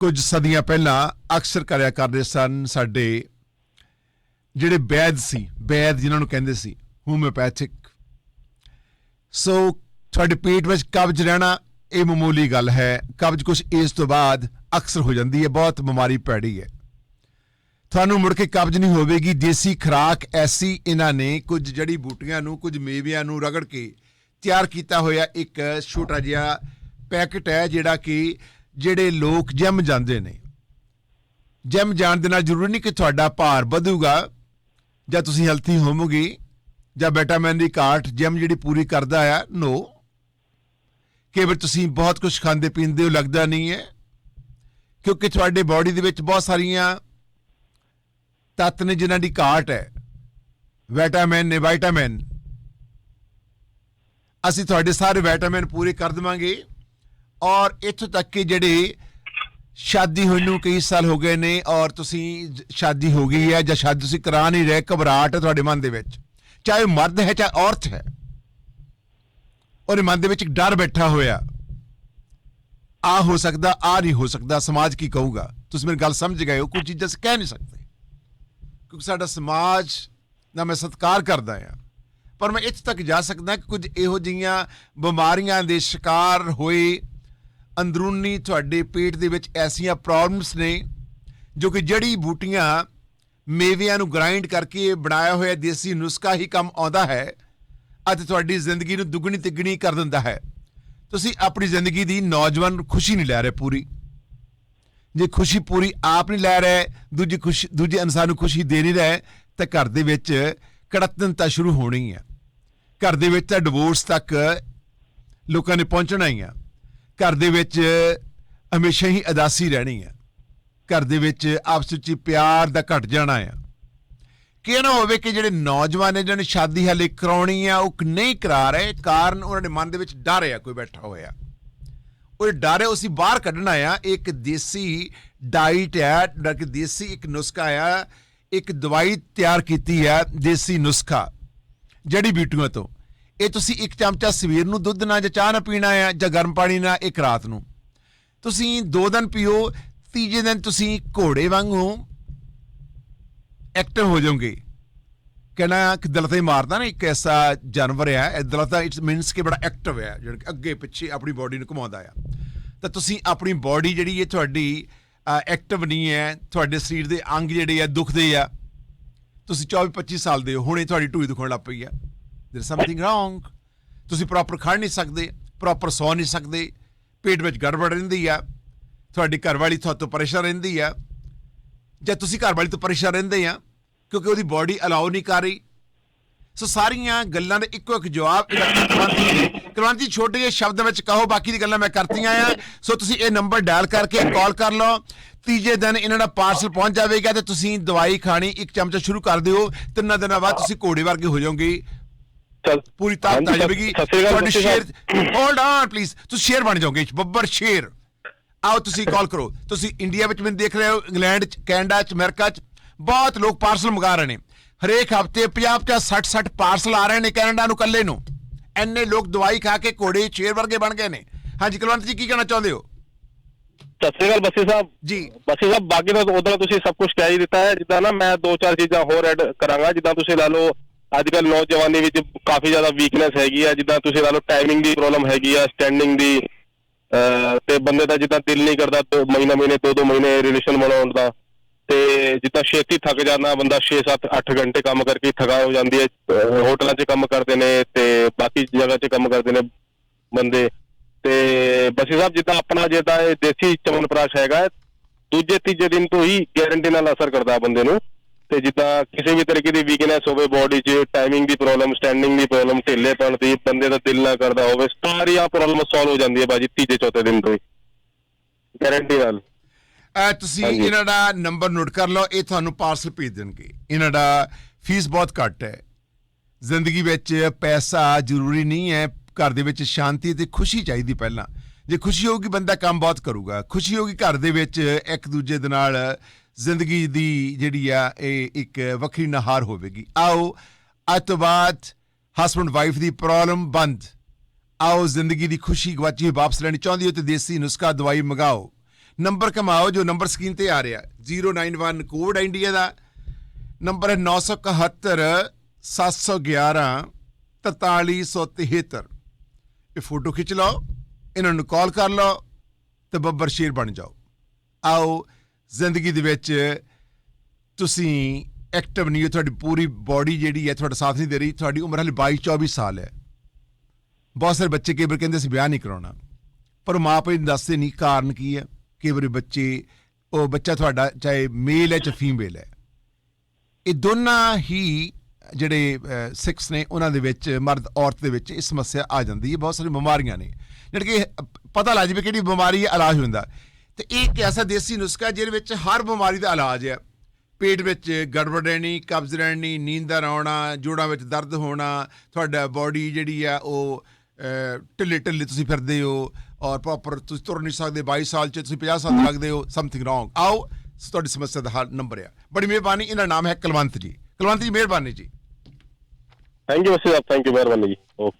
ਕੁਝ ਸਦੀਆਂ ਪਹਿਲਾਂ ਅਕਸਰ ਕਰਿਆ ਕਰਦੇ ਸਨ ਸਾਡੇ ਜਿਹੜੇ ਵੈਦ ਸੀ ਵੈਦ ਜਿਨ੍ਹਾਂ ਨੂੰ ਕਹਿੰਦੇ ਸੀ ਹੋਮਿਓਪੈਥਿਕ ਸੋ ਤੁਹਾਡੇ ਪੇਟ ਵਿੱਚ ਕਬਜ਼ ਰਹਿਣਾ, ਇਹ ਮਾਮੂਲੀ ਗੱਲ ਹੈ। ਕਬਜ਼ ਕੁਝ ਇਸ ਤੋਂ ਬਾਅਦ ਅਕਸਰ ਹੋ ਜਾਂਦੀ ਹੈ, ਬਹੁਤ ਬਿਮਾਰੀ ਪੈੜੀ ਹੈ। ਤੁਹਾਨੂੰ ਮੁੜ ਕੇ ਕਬਜ਼ ਨਹੀਂ ਹੋਵੇਗੀ, ਦੇਸੀ ਖੁਰਾਕ ਐਸੀ ਇਹਨਾਂ ਨੇ ਕੁਝ ਜੜੀ ਬੂਟੀਆਂ ਨੂੰ, ਕੁਝ ਮੇਵਿਆਂ ਨੂੰ ਰਗੜ ਕੇ ਤਿਆਰ ਕੀਤਾ ਹੋਇਆ ਇੱਕ ਛੋਟਾ ਜਿਹਾ ਪੈਕਟ ਹੈ, ਜਿਹੜਾ ਕਿ ਜਿਹੜੇ ਲੋਕ ਜਿਮ ਜਾਂਦੇ ਨੇ। ਜਿਮ ਜਾਣ ਦੇ ਨਾਲ ਜ਼ਰੂਰੀ ਨਹੀਂ ਕਿ ਤੁਹਾਡਾ ਭਾਰ ਵਧੂਗਾ, ਜਾਂ ਤੁਸੀਂ ਹੈਲਥੀ ਹੋਵੋਗੇ, ਜਾਂ ਵਿਟਾਮਿਨ ਦੀ ਘਾਟ ਜਿਮ ਜਿਹੜੀ ਪੂਰੀ ਕਰਦਾ ਆ ਨੋ ਕੇਵਲ ਤੁਸੀਂ ਬਹੁਤ ਕੁਝ ਖਾਂਦੇ ਪੀਂਦੇ ਹੋ, ਲੱਗਦਾ ਨਹੀਂ ਹੈ। ਕਿਉਂਕਿ ਤੁਹਾਡੇ ਬਾਡੀ ਦੇ ਵਿੱਚ ਬਹੁਤ ਸਾਰੀਆਂ ਤੱਤ ਨੇ ਜਿਨ੍ਹਾਂ ਦੀ ਘਾਟ ਹੈ। ਵਿਟਾਮਿਨ ਨੇ ਵਿਟਾਮਿਨ ਅਸੀਂ ਤੁਹਾਡੇ ਸਾਰੇ ਵਿਟਾਮਿਨ ਪੂਰੇ ਕਰ ਦੇਵਾਂਗੇ। ਔਰ ਇੱਥੋਂ ਤੱਕ ਕਿ ਜਿਹੜੇ ਸ਼ਾਦੀ ਹੋਈ ਨੂੰ ਕਈ ਸਾਲ ਹੋ ਗਏ ਨੇ, ਔਰ ਤੁਸੀਂ ਸ਼ਾਦੀ ਹੋ ਗਈ ਹੈ ਜਾਂ ਸ਼ਾਦੀ ਤੁਸੀਂ ਕਰਾ ਨਹੀਂ ਰਹੇ, ਘਬਰਾਹਟ ਹੈ ਤੁਹਾਡੇ ਮਨ ਦੇ ਵਿੱਚ। ਚਾਹੇ ਉਹ ਮਰਦ ਹੈ, ਚਾਹੇ ਔਰਤ ਹੈ। ਉਹਦੇ ਮਨ ਦੇ ਵਿੱਚ ਇੱਕ ਡਰ ਬੈਠਾ ਹੋਇਆ। ਆ ਹੋ ਸਕਦਾ, ਆ ਨਹੀਂ ਹੋ ਸਕਦਾ, ਸਮਾਜ ਕੀ ਕਹੂਗਾ? ਤੁਸੀਂ ਮੇਰੀ ਗੱਲ ਸਮਝ ਗਏ ਹੋ ਕੁਝ ਚੀਜ਼ਾਂ ਅਸੀਂ ਕਹਿ ਨਹੀਂ ਸਕਦੇ। ਕਿਉਂਕਿ ਸਾਡਾ ਸਮਾਜ ਦਾ ਮੈਂ ਸਤਿਕਾਰ ਕਰਦਾ ਆ ਪਰ ਮੈਂ ਇੱਥੇ ਤੱਕ ਜਾ ਸਕਦਾ ਕਿ ਕੁਝ ਇਹੋ ਜਿਹੀਆਂ ਬਿਮਾਰੀਆਂ ਦੇ ਸ਼ਿਕਾਰ ਹੋਏ ਅੰਦਰੂਨੀ ਤੁਹਾਡੇ ਪੇਟ ਦੇ ਵਿੱਚ ਐਸੀਆਂ ਪ੍ਰੋਬਲਮਸ ਨੇ ਜੋ ਕਿ ਜੜੀ ਬੂਟੀਆਂ ਮੇਵਿਆਂ ਨੂੰ ਗ੍ਰਾਈਂਡ ਕਰਕੇ ਬਣਾਇਆ ਹੋਇਆ ਦੇਸੀ ਨੁਸਖਾ ਹੀ ਕੰਮ ਆਉਂਦਾ ਹੈ ਅਤੇ ਤੁਹਾਡੀ ਜ਼ਿੰਦਗੀ ਨੂੰ ਦੁੱਗਣੀ ਤਿੱਗਣੀ ਕਰ ਦਿੰਦਾ ਹੈ। ਤੁਸੀਂ ਆਪਣੀ ਜ਼ਿੰਦਗੀ ਦੀ ਨੌਜਵਾਨ ਖੁਸ਼ੀ ਨਹੀਂ ਲੈ ਰਹੇ ਪੂਰੀ। ਜੇ ਖੁਸ਼ੀ ਪੂਰੀ ਆਪ ਨਹੀਂ ਲੈ ਰਹੇ, ਦੂਜੀ ਖੁਸ਼ੀ ਦੂਜੇ ਇਨਸਾਨ ਨੂੰ ਖੁਸ਼ੀ ਦੇ ਨਹੀਂ ਰਹੇ, ਤਾਂ ਘਰ ਦੇ ਵਿੱਚ ਕੜਤਨਤਾ ਸ਼ੁਰੂ ਹੋਣੀ ਹੈ। ਘਰ ਦੇ ਵਿੱਚ ਤਾਂ ਡਿਵੋਰਸ ਤੱਕ ਲੋਕਾਂ ਨੇ ਪਹੁੰਚਣਾ ਹੀ ਆ। ਘਰ ਦੇ ਵਿੱਚ ਹਮੇਸ਼ਾ ਹੀ ਅਦਾਸੀ ਰਹਿਣੀ ਹੈ। ਘਰ ਦੇ ਵਿੱਚ ਆਪਸ ਵਿੱਚ ਪਿਆਰ ਦਾ ਘਟ ਜਾਣਾ ਆ ਕਿ ਇਹ ਨਾ ਹੋਵੇ ਕਿ ਜਿਹੜੇ ਨੌਜਵਾਨ ਨੇ ਜਿਹਨਾਂ ਨੇ ਸ਼ਾਦੀ ਹਾਲੇ ਕਰਾਉਣੀ ਆ ਉਹ ਨਹੀਂ ਕਰਾ ਰਹੇ, ਕਾਰਨ ਉਹਨਾਂ ਦੇ ਮਨ ਦੇ ਵਿੱਚ ਡਰ ਆ ਕੋਈ ਬੈਠਾ ਹੋਇਆ। ਉਹ ਡਰ ਹੈ ਉਸੇ ਬਾਹਰ ਕੱਢਣਾ ਆ ਇੱਕ ਦੇਸੀ ਡਾਈਟ ਹੈ ਕਿ ਦੇਸੀ ਇੱਕ ਨੁਸਖਾ ਆ ਇੱਕ ਦਵਾਈ ਤਿਆਰ ਕੀਤੀ ਹੈ, ਦੇਸੀ ਨੁਸਖਾ, ਜੜੀ ਬੂਟੀਆਂ ਤੋਂ। ਇਹ ਤੁਸੀਂ ਇੱਕ ਚਮਚਾ ਸਵੇਰ ਨੂੰ ਦੁੱਧ ਨਾਲ ਜਾਂ ਚਾਹ ਨਾਲ ਪੀਣਾ ਆ ਜਾਂ ਗਰਮ ਪਾਣੀ ਨਾਲ ਇੱਕ ਰਾਤ ਨੂੰ। ਤੁਸੀਂ ਦੋ ਦਿਨ ਪੀਓ, ਤੀਜੇ ਦਿਨ ਤੁਸੀਂ ਘੋੜੇ ਵਾਂਗੂ ਐਕਟਿਵ ਹੋ ਜਾਓਗੇ। ਕਹਿੰਦਾ ਕਿ ਦਿਲ ਹੀ ਮਾਰਦਾ ਨਾ ਇੱਕ ਐਸਾ ਜਾਨਵਰ ਆ, ਇਹ ਦਿਲ ਤਾਂ ਇਟਸ ਮੀਨਸ ਕਿ ਬੜਾ ਐਕਟਿਵ ਹੈ ਜਿਹੜਾ ਕਿ ਅੱਗੇ ਪਿੱਛੇ ਆਪਣੀ ਬਾਡੀ ਨੂੰ ਘੁਮਾਉਂਦਾ ਆ। ਤਾਂ ਤੁਸੀਂ ਆਪਣੀ ਬਾਡੀ ਜਿਹੜੀ ਹੈ ਤੁਹਾਡੀ ਐਕਟਿਵ ਨਹੀਂ ਹੈ, ਤੁਹਾਡੇ ਸਰੀਰ ਦੇ ਅੰਗ ਜਿਹੜੇ ਆ ਦੁਖਦੇ ਆ। ਤੁਸੀਂ 24 25 ਸਾਲ ਦੇ ਹੋ, ਹੁਣੇ ਤੁਹਾਡੀ ਢੂਈ ਦੁਖਣ ਲੱਗ ਪਈ ਆ। ਦੇਰ ਸਮਥਿੰਗ ਰੋਂਗ ਤੁਸੀਂ ਪ੍ਰੋਪਰ ਖੜ ਨਹੀਂ ਸਕਦੇ ਪ੍ਰੋਪਰ ਸੌ ਨਹੀਂ ਸਕਦੇ। ਪੇਟ ਵਿੱਚ ਗੜਬੜ ਰਹਿੰਦੀ ਆ। ਤੁਹਾਡੀ ਘਰਵਾਲੀ ਤੁਹਾਡੇ ਤੋਂ ਪਰੇਸ਼ਾਨ ਰਹਿੰਦੀ ਆ। ਜਾਂ ਤੁਸੀਂ ਘਰਵਾਲੀ ਤੋਂ ਪਰੇਸ਼ਾਨ ਰਹਿੰਦੇ ਆ, ਕਿਉਂਕਿ ਉਹਦੀ ਬਾਡੀ ਅਲਾਉ ਨਹੀਂ ਕਰ ਰਹੀ। ਸੋ ਸਾਰੀਆਂ ਗੱਲਾਂ ਦੇ ਇੱਕੋ ਇੱਕ ਜਵਾਬ ਕ੍ਰਾਂਤੀ ਨੇ ਕ੍ਰਾਂਤੀ ਛੋਟੇ ਜਿਹੇ ਸ਼ਬਦ ਵਿੱਚ ਕਹੋ, ਬਾਕੀ ਦੀ ਗੱਲਾਂ ਮੈਂ ਕਰਤੀਆਂ ਆ। ਸੋ ਤੁਸੀਂ ਇਹ ਨੰਬਰ ਡਾਇਲ ਕਰਕੇ ਕਾਲ ਕਰ ਲਓ। ਤੀਜੇ ਦਿਨ ਇਹਨਾਂ ਦਾ ਪਾਰਸਲ ਪਹੁੰਚ ਜਾਵੇਗਾ ਤੇ ਤੁਸੀਂ ਦਵਾਈ ਖਾਣੀ ਇੱਕ ਚਮਚਾ ਸ਼ੁਰੂ ਕਰ ਦਿਓ। ਤਿੰਨਾਂ ਦਿਨਾਂ ਬਾਅਦ ਤੁਸੀਂ ਘੋੜੇ ਵਰਗੇ ਹੋ ਜਾਓਗੇ। ਪੂਰੀ ਤਾਕਤ ਆ ਜਾਵੇਗੀ। ਤੁਹਾਡੇ ਸ਼ੇਰ। ਹੋਲਡ ਔਨ ਪਲੀਜ਼ ਤੁਸੀਂ ਸ਼ੇਰ ਬਣ ਜਾਓਗੇ ਬੱਬਰ ਸ਼ੇਰ। ਆਓ ਤੁਸੀਂ ਕਾਲ ਕਰੋ। ਤੁਸੀਂ ਇੰਡੀਆ ਵਿੱਚ ਮੈਨੂੰ ਦੇਖ ਰਹੇ ਹੋ ਇੰਗਲੈਂਡ ਚ ਕੈਨੇਡਾ ਚ ਅਮਰੀਕਾ ਚ। ਬਹੁਤ ਲੋਕ ਪਾਰਸਲ ਮੰਗਾ ਰਹੇ ਨੇ। ਹਰੇਕ ਹਫ਼ਤੇ 50 50 60 60 ਪਾਰਸਲ ਆ ਰਹੇ ਨੇ ਕੈਨੇਡਾ ਨੂੰ ਕੱਲੇ ਨੂੰ। ਐਨੇ ਲੋਕ ਦਵਾਈ ਖਾ ਕੇ ਘੋੜੇ ਸ਼ੇਰ ਵਰਗੇ ਬਣ ਗਏ ਨੇ। ਹਾਂਜੀ ਕੁਲਵੰਤ ਜੀ ਕੀ ਕਹਿਣਾ ਚਾਹੁੰਦੇ ਹੋ? ਸਤਿ ਸ਼੍ਰੀ ਅਕਾਲ ਬੱਸੀ ਸਾਹਿਬ। ਜੀ। ਬੱਸੀ ਸਾਹਿਬ ਬਾਕੀ ਤਾਂ ਉਦੋਂ ਤੁਸੀਂ ਸਭ ਕੁਝ ਕਹਿ ਹੀ ਦਿੱਤਾ ਹੈ। ਜਿੱਦਾਂ ਨਾ ਮੈਂ ਦੋ ਚਾਰ ਚੀਜ਼ਾਂ ਹੋਰ ਐਡ ਕਰਾਂਗਾ। ਜਿੱਦਾਂ ਤੁਸੀਂ ਲਾ ਲਓ ਅੱਜ ਕੱਲ ਨੌਜਵਾਨੀ ਵਿੱਚ ਕਾਫੀ ਜ਼ਿਆਦਾ ਵੀਕਨੈਸ ਹੈਗੀ ਆ, ਜਿੱਦਾਂ ਤੁਸੀਂ ਲਾ ਲਓ ਟਾਈਮਿੰਗ ਦੀ ਪ੍ਰੋਬਲਮ ਹੈਗੀ ਆ ਸਟੈਂਡਿੰਗ ਦੀ ਤੇ ਬੰਦੇ ਦਾ ਜਿੱਦਾਂ ਦਿਲ ਨਹੀਂ ਕਰਦਾ ਦੋ ਮਹੀਨਾ ਮਹੀਨੇ, ਦੋ ਦੋ ਮਹੀਨੇ ਰਿਲੇਸ਼ਨ ਬਣਾਉਣ ਦਾ, ਤੇ ਜਿੱਦਾਂ ਛੇਤੀ ਥੱਕ ਜਾਂਦਾ ਬੰਦਾ 6 7 8 ਘੰਟੇ ਕੰਮ ਕਰਕੇ ਥਕਾ ਹੋ ਜਾਂਦੀ ਹੈ ਹੋਟਲਾਂ 'ਚ ਕੰਮ ਕਰਦੇ ਨੇ ਤੇ ਬਾਕੀ ਜਗ੍ਹਾ 'ਚ ਕੰਮ ਕਰਦੇ ਨੇ ਬੰਦੇ, ਤੇ ਬਸੀ ਸਾਹਿਬ ਜਿੱਦਾਂ ਆਪਣਾ ਜਿੱਦਾਂ ਇਹ ਦੇਸੀ ਚਮਨਪ੍ਰਾਸ਼ ਹੈਗਾ, ਦੂਜੇ ਤੀਜੇ ਦਿਨ ਤੋਂ ਹੀ ਗਾਰੰਟੀ ਨਾਲ ਅਸਰ ਕਰਦਾ ਬੰਦੇ ਨੂੰ। ਤੇ ਜਿੱਦਾਂ ਕਿਸੇ ਵੀ ਤਰੀਕੇ ਦੀ ਵੀਕਨੈਸ ਹੋਵੇ ਬਾਡੀ 'ਚ ਟਾਈਮਿੰਗ ਦੀ ਪ੍ਰੋਬਲਮ ਸਟੈਂਡਿੰਗ ਦੀ ਪ੍ਰੋਬਲਮ ਢਿੱਲੇਪਣ ਦੀ ਬੰਦੇ ਦਾ ਦਿਲ ਨਾ ਕਰਦਾ ਹੋਵੇ ਸਾਰੀਆਂ ਪ੍ਰੋਬਲਮ ਸੋਲਵ ਹੋ ਜਾਂਦੀ ਹੈ ਬਾਜੀ ਤੀਜੇ ਚੌਥੇ ਦਿਨ ਤੋਂ ਹੀ। ਗਾਰੰਟੀ ਨਾਲ। ਤੁਸੀਂ। ਇਹਨਾਂ ਦਾ ਨੰਬਰ ਨੋਟ ਕਰ ਲਓ ਇਹ ਤੁਹਾਨੂੰ ਪਾਰਸਲ ਭੇਜ ਦੇਣਗੇ। ਇਹਨਾਂ ਦਾ ਫੀਸ ਬਹੁਤ ਘੱਟ ਹੈ। ਜ਼ਿੰਦਗੀ ਵਿੱਚ ਪੈਸਾ ਜ਼ਰੂਰੀ ਨਹੀਂ ਹੈ ਘਰ ਦੇ ਵਿੱਚ ਸ਼ਾਂਤੀ ਤੇ ਖੁਸ਼ੀ ਚਾਹੀਦੀ ਪਹਿਲਾਂ। ਜੇ ਖੁਸ਼ੀ ਹੋਊਗੀ, ਬੰਦਾ ਕੰਮ ਬਹੁਤ ਕਰੂਗਾ। ਖੁਸ਼ੀ ਹੋਊਗੀ ਘਰ ਦੇ ਵਿੱਚ ਇੱਕ ਦੂਜੇ ਦੇ ਨਾਲ ਜ਼ਿੰਦਗੀ ਦੀ ਜਿਹੜੀ ਆ, ਇਹ ਇੱਕ ਵੱਖਰੀ ਨਹਾਰ ਹੋਵੇਗੀ। ਆਓ, ਅੱਜ ਤੋਂ ਬਾਅਦ ਹਸਬੰਡ ਵਾਈਫ ਦੀ ਪ੍ਰੋਬਲਮ ਬੰਦ। ਆਓ, ਜ਼ਿੰਦਗੀ ਦੀ ਖੁਸ਼ੀ ਗਵਾਚੀ ਵਾਪਸ ਲੈਣੀ ਚਾਹੁੰਦੀ ਹੋ ਤੇ ਦੇਸੀ ਨੁਸਖਾ ਦਵਾਈ ਮੰਗਾਓ। ਨੰਬਰ ਕਮਾਓ, ਜੋ ਨੰਬਰ ਸਕਰੀਨ ਤੇ ਆ ਰਿਹਾ। 091 ਕੋਡ ਇੰਡੀਆ ਦਾ। ਨੰਬਰ ਹੈ 971 711 4373 ਇਹ ਫੋਟੋ ਖਿੱਚ ਲਓ। ਇਹਨਾਂ ਨੂੰ ਕਾਲ ਕਰ ਲਓ ਤੇ ਬੱਬਰ ਸ਼ੇਰ ਬਣ ਜਾਓ। ਆਓ, ਜ਼ਿੰਦਗੀ ਦੇ ਵਿੱਚ ਤੁਸੀਂ ਐਕਟਿਵ ਨਹੀਂ ਹੋ, ਤੁਹਾਡੀ ਪੂਰੀ ਬਾਡੀ ਜਿਹੜੀ ਹੈ, ਤੁਹਾਡਾ ਸਾਥ ਨਹੀਂ ਦੇ ਰਹੀ, ਤੁਹਾਡੀ ਉਮਰ ਹਲੇ 22 24 ਸਾਲ ਹੈ। ਬਹੁਤ ਸਾਰੇ ਬੱਚੇ ਕਈ ਵਾਰ ਕਹਿੰਦੇ ਅਸੀਂ ਵਿਆਹ ਨਹੀਂ ਕਰਾਉਣਾ। ਪਰ ਮਾਂ ਪਿਓ ਨੂੰ ਦੱਸਦੇ ਨਹੀਂ ਕਾਰਨ ਕੀ ਹੈ। ਕਈ ਵਾਰੀ ਬੱਚੇ, ਉਹ ਬੱਚਾ ਤੁਹਾਡਾ ਚਾਹੇ ਮੇਲ ਹੈ ਚਾਹੇ ਫੀਮੇਲ ਹੈ। ਇਹ ਦੋਨਾਂ ਹੀ ਜਿਹੜੇ ਸਿਕਸ ਨੇ ਉਹਨਾਂ ਦੇ ਵਿੱਚ, ਮਰਦ, ਔਰਤ ਦੇ ਵਿੱਚ ਇਹ ਸਮੱਸਿਆ ਆ ਜਾਂਦੀ ਹੈ, ਬਹੁਤ ਸਾਰੀਆਂ ਬਿਮਾਰੀਆਂ ਨੇ। ਜਿਹੜੇ ਕਿ ਪਤਾ ਲੱਗ ਜਾਵੇ ਕਿਹੜੀ ਬਿਮਾਰੀ ਹੈ ਇਲਾਜ ਹੁੰਦਾ। ਤੇ ਇਹ ਇੱਕ ਐਸਾ ਦੇਸੀ ਨੁਸਖਾ ਜਿਹਦੇ ਵਿੱਚ ਹਰ ਬਿਮਾਰੀ ਦਾ ਇਲਾਜ ਹੈ। ਪੇਟ ਵਿੱਚ ਗੜਬੜ ਰਹਿਣੀ, ਕਬਜ਼ ਰਹਿਣੀ ਨੀਂਦਰ ਆਉਣਾ ਜੋੜਾਂ ਵਿੱਚ ਦਰਦ ਹੋਣਾ, ਤੁਹਾਡਾ ਬਾਡੀ ਜਿਹੜੀ ਆ ਉਹ ਢਿੱਲੇ ਢਿੱਲੇ ਤੁਸੀਂ ਫਿਰਦੇ ਹੋ ਔਰ ਪ੍ਰੋਪਰ ਤੁਸੀਂ ਤੁਰ ਨਹੀਂ ਸਕਦੇ 22 ਸਾਲ ਚ ਤੁਸੀਂ 50 ਸਾਲ ਲੱਗਦੇ ਹੋ ਸਮਥਿੰਗ ਰੋਂਗ ਆਓ, ਤੁਹਾਡੀ ਸਮੱਸਿਆ ਦਾ ਹੱਲ, ਨੰਬਰ ਆ। ਬੜੀ ਮਿਹਰਬਾਨੀ, ਇਹਦਾ ਨਾਮ ਹੈ ਕੁਲਵੰਤ ਜੀ। ਕੁਲਵੰਤ ਜੀ, ਮਿਹਰਬਾਨੀ ਜੀ। Thank you Wasi Sahib thank you ਮਿਹਰਬਾਨੀ ਜੀ ਓਕੇ